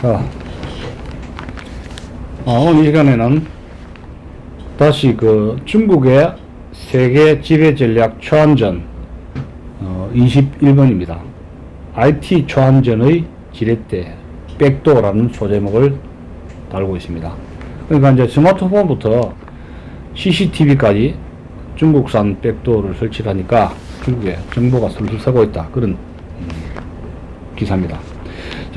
자, 어, 오늘 이 시간에는 다시 그 중국의 세계 지배 전략 초안전 어, 21번입니다. IT 초안전의 지렛대 백도라는 소제목을 달고 있습니다. 그러니까 이제 스마트폰부터 CCTV까지 중국산 백도를 설치하니까 중국에 정보가 술술 새고 있다. 그런 음, 기사입니다.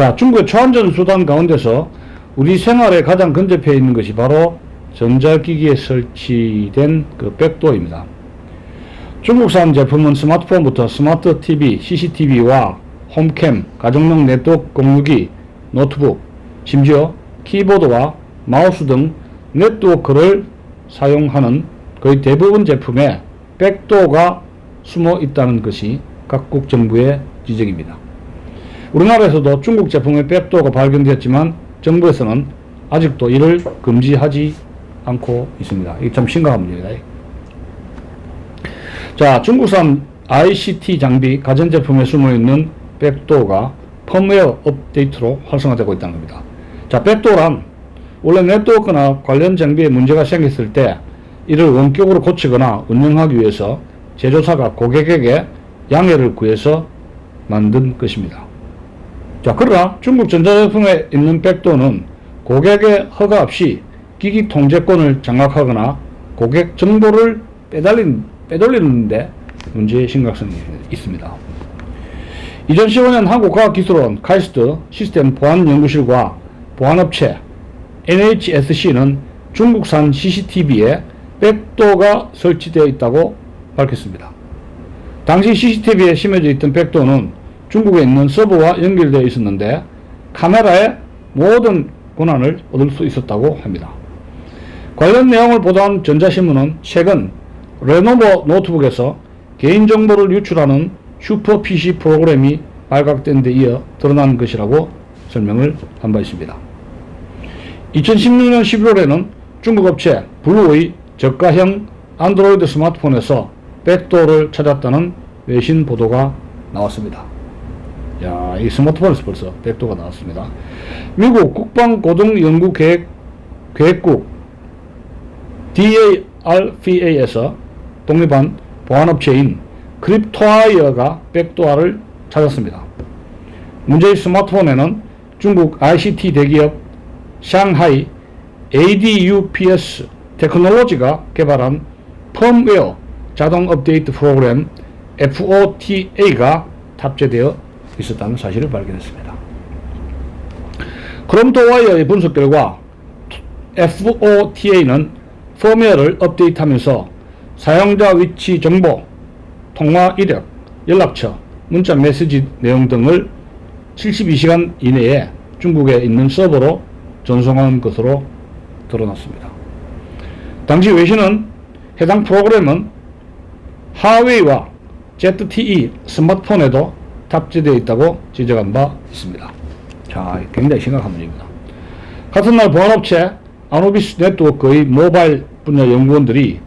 자, 중국의 초안전 수단 가운데서 우리 생활에 가장 근접해 있는 것이 바로 전자기기에 설치된 그 백도어입니다. 중국산 제품은 스마트폰부터 스마트 TV, CCTV와 홈캠, 가정용 네트워크 공유기, 노트북, 심지어 키보드와 마우스 등 네트워크를 사용하는 거의 대부분 제품에 백도어가 숨어 있다는 것이 각국 정부의 지적입니다. 우리나라에서도 중국 제품의 백도어가 발견되었지만 정부에서는 아직도 이를 금지하지 않고 있습니다. 이게 참 심각한 문제입니다. 자, 중국산 ICT 장비 가전제품에 숨어있는 백도어가 펌웨어 업데이트로 활성화되고 있다는 겁니다. 자, 백도어란 원래 네트워크나 관련 장비에 문제가 생겼을 때 이를 원격으로 고치거나 운영하기 위해서 제조사가 고객에게 양해를 구해서 만든 것입니다. 자, 그러나 중국 전자제품에 있는 백도는 고객의 허가 없이 기기 통제권을 장악하거나 고객 정보를 빼달린, 빼돌리는데 문제의 심각성이 있습니다. 2015년 한국과학기술원 카이스트 시스템 보안연구실과 보안업체 NHSC는 중국산 CCTV에 백도가 설치되어 있다고 밝혔습니다. 당시 CCTV에 심어져 있던 백도는 중국에 있는 서버와 연결되어 있었는데 카메라의 모든 권한을 얻을 수 있었다고 합니다. 관련 내용을 보도한 전자신문은 최근 레노버 노트북에서 개인정보를 유출하는 슈퍼 PC 프로그램이 발각된 데 이어 드러난 것이라고 설명을 한 바 있습니다. 2016년 11월에는 중국 업체 블루의 저가형 안드로이드 스마트폰에서 백도어를 찾았다는 외신 보도가 나왔습니다. 야, 이 스마트폰에서 벌써 백도가 나왔습니다. 미국 국방고등연구계획 계획국 DARPA에서 독립한 보안업체인 크립토아이어가 백도어를 찾았습니다. 문제의 스마트폰에는 중국 ICT 대기업 샹하이 ADUPS 테크놀로지가 개발한 펌웨어 자동 업데이트 프로그램 FOTA가 탑재되어 있었다는 사실을 발견했습니다. 크롬토와이어의 분석 결과 FOTA는 펌웨어를 업데이트하면서 사용자 위치 정보, 통화 이력, 연락처, 문자 메시지 내용 등을 72시간 이내에 중국에 있는 서버로 전송한 것으로 드러났습니다. 당시 외신은 해당 프로그램은 하웨이와 ZTE 스마트폰에도 탑재되어 있다고 지적한 바 있습니다. 자, 굉장히 심각한 문제입니다. 같은 날 보안업체 아노비스 네트워크의 모바일 분야 연구원들이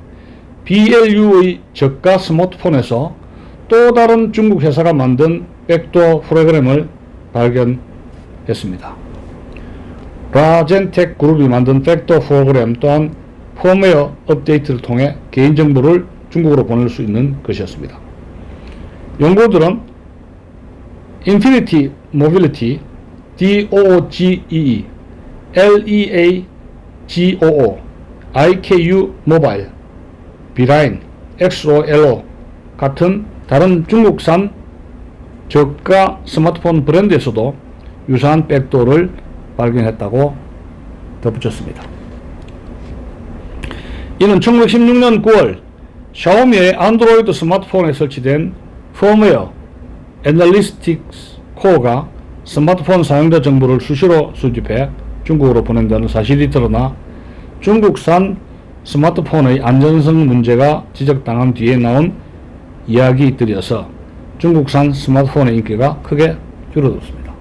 BLU의 저가 스마트폰에서 또 다른 중국 회사가 만든 백도어 프로그램을 발견했습니다. 라젠텍 그룹이 만든 백도어 프로그램 또한 펌웨어 업데이트를 통해 개인정보를 중국으로 보낼 수 있는 것이었습니다. 연구들은 인피니티 모빌리티 DOOGEE LEAGOO IKU 모바일 비라인 XOLO 같은 다른 중국산 저가 스마트폰 브랜드에서도 유사한 백도를 발견했다고 덧붙였습니다. 이는 1916년 9월 샤오미의 안드로이드 스마트폰에 설치된 펌웨어 애널리스틱스 코어가 스마트폰 사용자 정보를 수시로 수집해 중국으로 보낸다는 사실이 드러나 중국산 스마트폰의 안전성 문제가 지적당한 뒤에 나온 이야기들이어서 중국산 스마트폰의 인기가 크게 줄어들었습니다.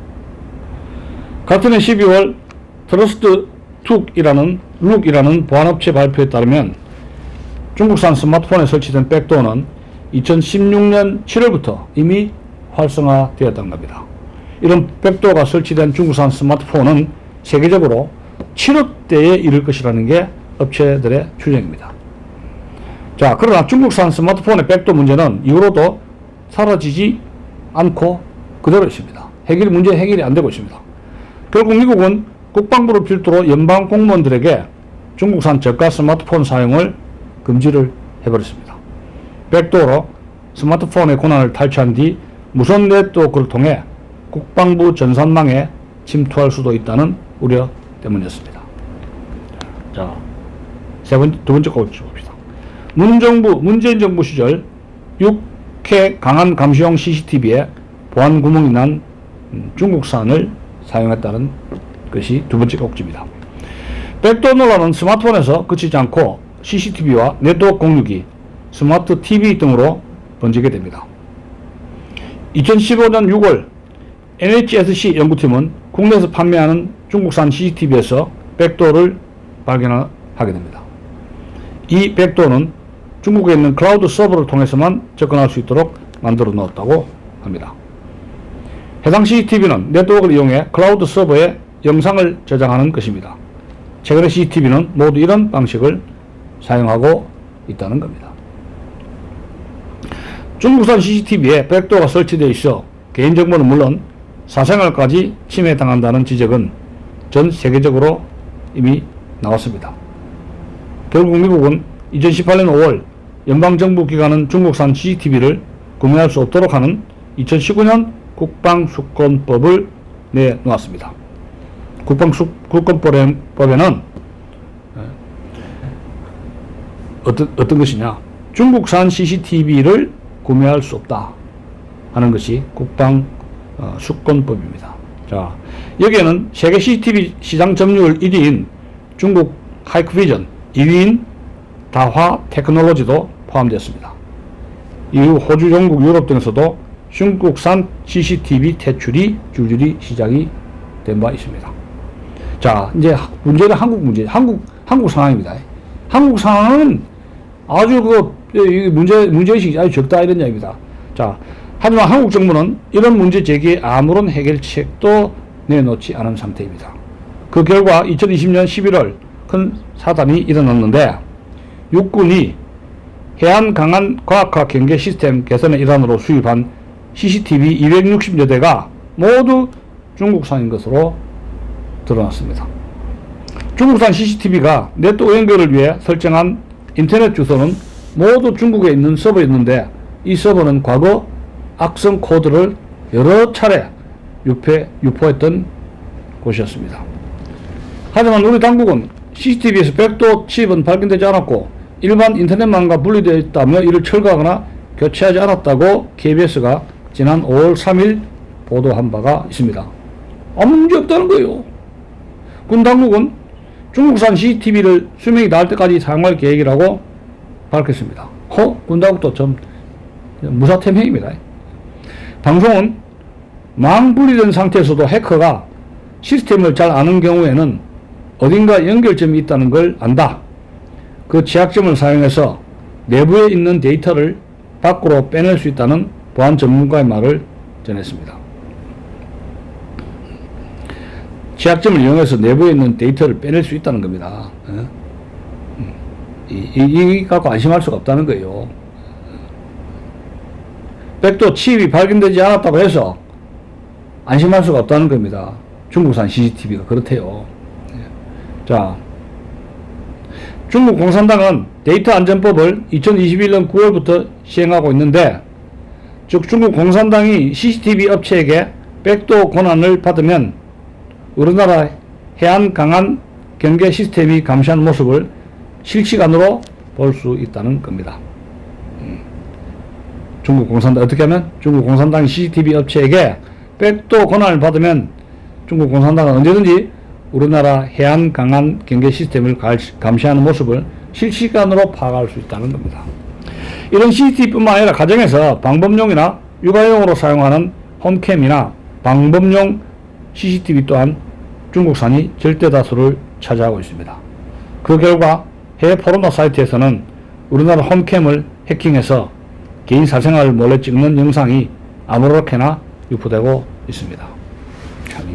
같은 해 12월 트러스트 툭이라는 룩이라는 보안업체 발표에 따르면 중국산 스마트폰에 설치된 백도어는 2016년 7월부터 이미 활성화되었던 겁니다. 이런 백도어가 설치된 중국산 스마트폰은 세계적으로 7억 대에 이를 것이라는 게 업체들의 추정입니다. 자, 그러나 중국산 스마트폰의 백도 문제는 이후로도 사라지지 않고 그대로 있습니다. 해결 문제 해결이 안 되고 있습니다. 결국 미국은 국방부를 필두로 연방 공무원들에게 중국산 저가 스마트폰 사용을 금지를 해버렸습니다. 백도어로 스마트폰의 권한을 탈취한 뒤 무선 네트워크를 통해 국방부 전산망에 침투할 수도 있다는 우려 때문이었습니다. 자, 세 번, 두 번째 거 봅시다. 문정부, 문재인 정부 시절 6K 강한 감시용 CCTV에 보안 구멍이 난 음, 중국산을 사용했다는 것이 두 번째 꼭지입니다. 백도 논란은 스마트폰에서 그치지 않고 CCTV와 네트워크 공유기, 스마트 TV 등으로 번지게 됩니다. 2015년 6월 NHSC 연구팀은 국내에서 판매하는 중국산 CCTV에서 백도를 발견하게 됩니다. 이 백도는 중국에 있는 클라우드 서버를 통해서만 접근할 수 있도록 만들어 놓았다고 합니다. 해당 CCTV는 네트워크를 이용해 클라우드 서버에 영상을 저장하는 것입니다. 최근의 CCTV는 모두 이런 방식을 사용하고 있다는 겁니다. 중국산 CCTV에 백도어가 설치되어 있어 개인정보는 물론 사생활까지 침해당한다는 지적은 전 세계적으로 이미 나왔습니다. 결국 미국은 2018년 5월 연방정부 기관은 중국산 CCTV를 구매할 수 없도록 하는 2019년 국방수권법을 내놓았습니다. 국방수권법에는 어떤, 어떤 것이냐 중국산 CCTV를 구매할 수 없다 하는 것이 국방 어, 수권법입니다. 자, 여기에는 세계 CCTV 시장 점유율 1위인 중국 하이크비전 2위인 다화 테크놀로지도 포함되었습니다. 이후 호주, 영국, 유럽 등에서도 중국산 CCTV 퇴출이 줄줄이 시작이 된 바 있습니다. 자, 이제 문제는 한국 문제, 한국, 한국 상황입니다. 한국 상황은 아주 그, 이 문제, 문제의식이 아주 적다 이런 이야기입니다. 자, 하지만 한국 정부는 이런 문제 제기에 아무런 해결책도 내놓지 않은 상태입니다. 그 결과 2020년 11월 큰 사단이 일어났는데 육군이 해안 강한 과학화 경계 시스템 개선의 일환으로 수입한 CCTV 260여 대가 모두 중국산인 것으로 드러났습니다. 중국산 CCTV가 네트워크 연결을 위해 설정한 인터넷 주소는 모두 중국에 있는 서버였는데 이 서버는 과거 악성 코드를 여러 차례 유포, 유포했던 곳이었습니다. 하지만 우리 당국은 CCTV에서 백도 칩은 발견되지 않았고 일반 인터넷망과 분리되어 있다며 이를 철거하거나 교체하지 않았다고 KBS가 지난 5월 3일 보도한 바가 있습니다. 아무 문제 없다는 거예요. 군 당국은 중국산 CCTV를 수명이 나을 때까지 사용할 계획이라고 밝혔습니다. 허? 군 당국도 좀 무사템 행입니다. 방송은 망 분리된 상태에서도 해커가 시스템을 잘 아는 경우에는 어딘가 연결점이 있다는 걸 안다. 그 취약점을 사용해서 내부에 있는 데이터를 밖으로 빼낼 수 있다는 보안 전문가의 말을 전했습니다. 취약점을 이용해서 내부에 있는 데이터를 빼낼 수 있다는 겁니다. 어? 이, 갖고 안심할 수가 없다는 거예요. 백도 칩이 발견되지 않았다고 해서 안심할 수가 없다는 겁니다. 중국산 CCTV가 그렇대요. 자, 중국 공산당은 데이터 안전법을 2021년 9월부터 시행하고 있는데, 즉 중국 공산당이 CCTV 업체에게 백도 권한을 받으면 우리나라 해안 강한 경계 시스템이 감시하는 모습을 실시간으로 볼 수 있다는 겁니다. 음. 중국 공산당 어떻게 하면 중국 공산당 CCTV 업체에게 백도 권한을 받으면 중국 공산당은 언제든지 우리나라 해안 강한 경계 시스템을 감시하는 모습을 실시간으로 파악할 수 있다는 겁니다. 이런 CCTV뿐만 아니라 가정에서 방범용이나 육아용으로 사용하는 홈캠이나 방범용 CCTV 또한 중국산이 절대 다수를 차지하고 있습니다. 그 결과 해외 포르노 사이트에서는 우리나라 홈캠을 해킹해서 개인 사생활을 몰래 찍는 영상이 아무렇게나 유포되고 있습니다.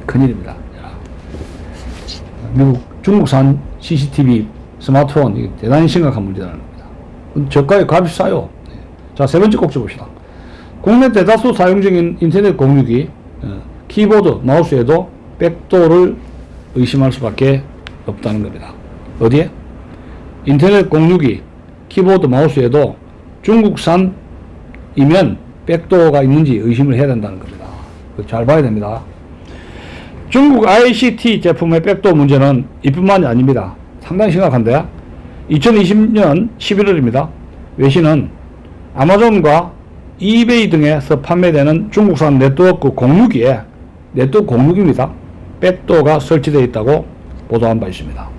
큰일입니다. 자, 미국 중국산 CCTV 스마트폰 대단히 심각한 문제라는 겁니다. 저가에 값이 싸요. 네. 자, 세 번째 꼭지 봅시다. 국내 대다수 사용 중인 인터넷 공유기 어, 키보드, 마우스에도 백도를 의심할 수밖에 없다는 겁니다. 어디에? 인터넷 공유기, 키보드, 마우스에도 중국산이면 백도가 있는지 의심을 해야 된다는 겁니다. 잘 봐야 됩니다. 중국 ICT 제품의 백도 문제는 이뿐만이 아닙니다. 상당히 심각한데 2020년 11월입니다. 외신은 아마존과 이베이 등에서 판매되는 중국산 네트워크 공유기에 네트워크 공유기입니다. 백도가 설치되어 있다고 보도한 바 있습니다.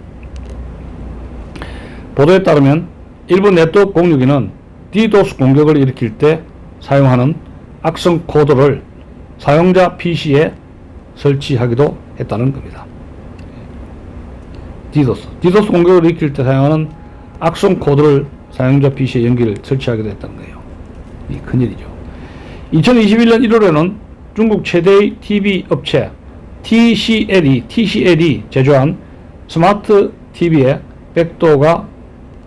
보도에 따르면 일부 네트워크 공유기는 DDoS 공격을 일으킬 때 사용하는 악성 코드를 사용자 PC에 설치하기도 했다는 겁니다. DDoS. DDoS 공격을 일으킬 때 사용하는 악성 코드를 사용자 PC에 연기를 설치하기도 했다는 거예요. 이 큰일이죠. 2021년 1월에는 중국 최대의 TV 업체 TCL이, TCL이 제조한 스마트 TV에 백도가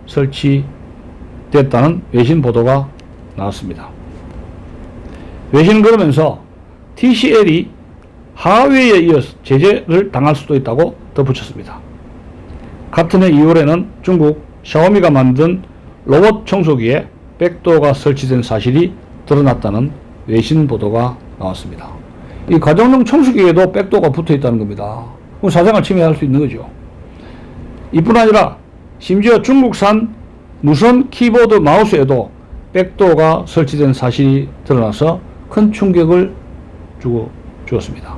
설치됐다는 외신 보도가 나왔습니다. 외신은 그러면서 TCL이 하웨이에 이어서 제재를 당할 수도 있다고 덧붙였습니다. 같은 해 2월에는 중국 샤오미가 만든 로봇 청소기에 백도가 설치된 사실이 드러났다는 외신 보도가 나왔습니다. 이 가정용 청소기에도 백도가 붙어 있다는 겁니다. 사생활 침해할 수 있는 거죠. 이뿐 아니라 심지어 중국산 무선 키보드 마우스에도 백도가 설치된 사실이 드러나서 큰 충격을 주고 주었습니다.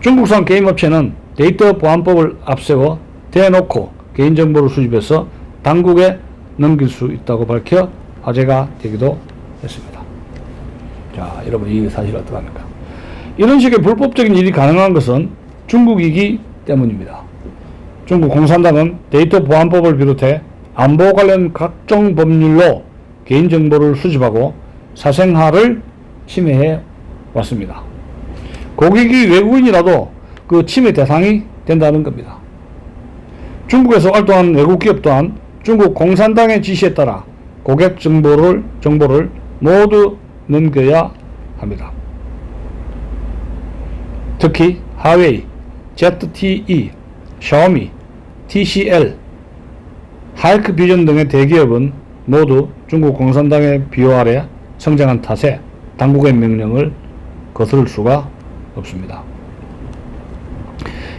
중국산 게임 업체는 데이터 보안법을 앞세워 대놓고 개인정보를 수집해서 당국에 넘길 수 있다고 밝혀 화제가 되기도 했습니다. 자, 여러분 이 사실 어떡합니까? 이런 식의 불법적인 일이 가능한 것은 중국이기 때문입니다. 중국 공산당은 데이터 보안법을 비롯해 안보 관련 각종 법률로 개인정보를 수집하고 사생활을 침해해 왔습니다. 고객이 외국인이라도 그 침해 대상이 된다는 겁니다. 중국에서 활동하는 외국 기업 또한 중국 공산당의 지시에 따라 고객 정보를 정보를 모두 넘겨야 합니다. 특히 하웨이, ZTE, 샤오미, TCL, 하이크 비전 등의 대기업은 모두 중국 공산당의 비호 아래 성장한 탓에 당국의 명령을 거스를 수가 없습니다.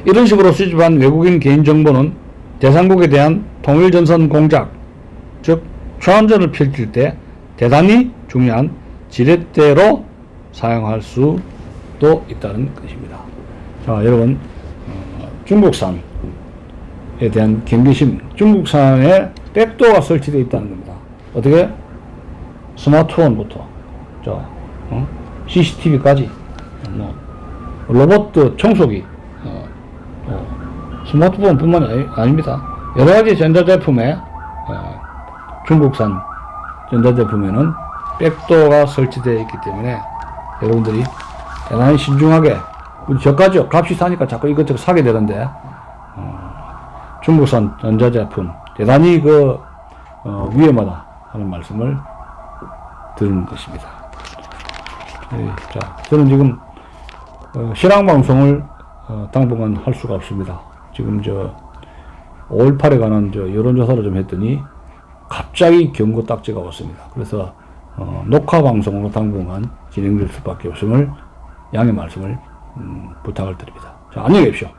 이런 식으로 수집한 외국인 개인정보는 대상국에 대한 통일전선 공작, 즉 초안전을 펼칠 때 대단히 중요한 지렛대로 사용할 수도 있다는 것입니다. 자, 여러분 어, 중국산에 대한 경계심, 중국산에 백도가 설치되어 있다는 겁니다. 어떻게? 스마트폰부터, 자, 어? CCTV까지, 뭐, 로봇 청소기, 어, 어, 스마트폰 뿐만이 아니, 아닙니다. 여러 가지 전자제품에 어, 중국산 전자제품에는 백도가 설치되어 있기 때문에 여러분들이 대단히 신중하게 우리 저가죠 값이 싸니까 자꾸 이것저것 사게 되던데 어, 중국산 전자제품 대단히 그 어, 위험하다 하는 말씀을 드리는 것입니다. 예, 자, 저는 지금 어, 신앙 방송을 어, 당분간 할 수가 없습니다. 지금 저 5.18에 관한 저 여론조사를 좀 했더니 갑자기 경고 딱지가 왔습니다. 그래서 어, 녹화 방송으로 당분간 진행될 수밖에 없음을 양해 말씀을 음, 부탁을 드립니다. 자, 안녕히 계십시오.